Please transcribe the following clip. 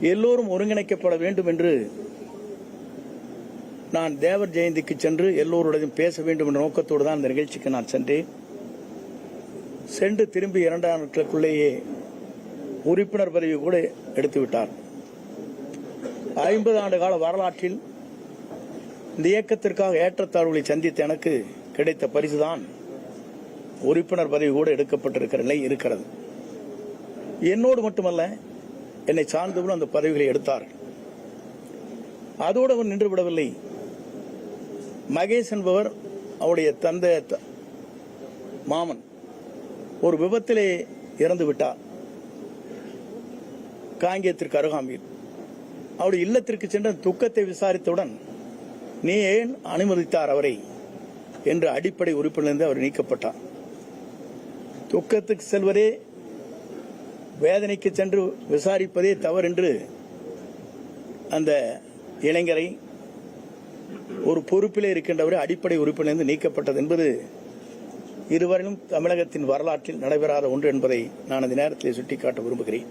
எல்லோரும் ஒருங்கிணைக்கப்பட வேண்டும் என்று நான் தேவர் ஜெயந்திக்கு சென்று எல்லோருடையும் பேச வேண்டும் என்ற நோக்கத்தோடு தான் இந்த நிகழ்ச்சிக்கு நான் சென்றேன். சென்று திரும்பி இரண்டாம் நாட்களுக்குள்ளேயே உறுப்பினர் பதவி கூட எடுத்துவிட்டார். ஐம்பது ஆண்டு கால வரலாற்றில் இந்த இயக்கத்திற்காக ஏற்றத்தாழ்வுகளை சந்தித்த எனக்கு கிடைத்த பரிசுதான் உறுப்பினர் பதவி கூட எடுக்கப்பட்டிருக்கிற நிலை இருக்கிறது. என்னோடு மட்டுமல்ல என்னை சார்ந்தவர்களும் அந்த பதவிகளை எடுத்தார். அதோடு அவர் நின்று விடவில்லை. மகேஷ் என்பவர் அவருடைய தந்தை மாமன் ஒரு விபத்திலே இறந்து விட்டார். காங்கேயத்திற்கு அருகாமையில். அவருடைய இல்லத்திற்கு சென்ற துக்கத்தை விசாரித்தவுடன் நீ ஏன் அனுமதித்தார் அவரை? என்ற அடிப்படை உறுப்பிலிருந்து அவர் நீக்கப்பட்டார். துக்கத்துக்கு செல்வதே வேதனைக்கு சென்று விசாரிப்பதே தவறென்று அந்த இளைஞரை ஒரு பொறுப்பிலே இருக்கின்றவரை அடிப்படை உறுப்பிலிருந்து நீக்கப்பட்டது என்பது இதுவரையிலும் தமிழகத்தின் வரலாற்றில் நடைபெறாத ஒன்று என்பதை நான் இந்த நேரத்தில் சுட்டிக்காட்ட விரும்புகிறேன்.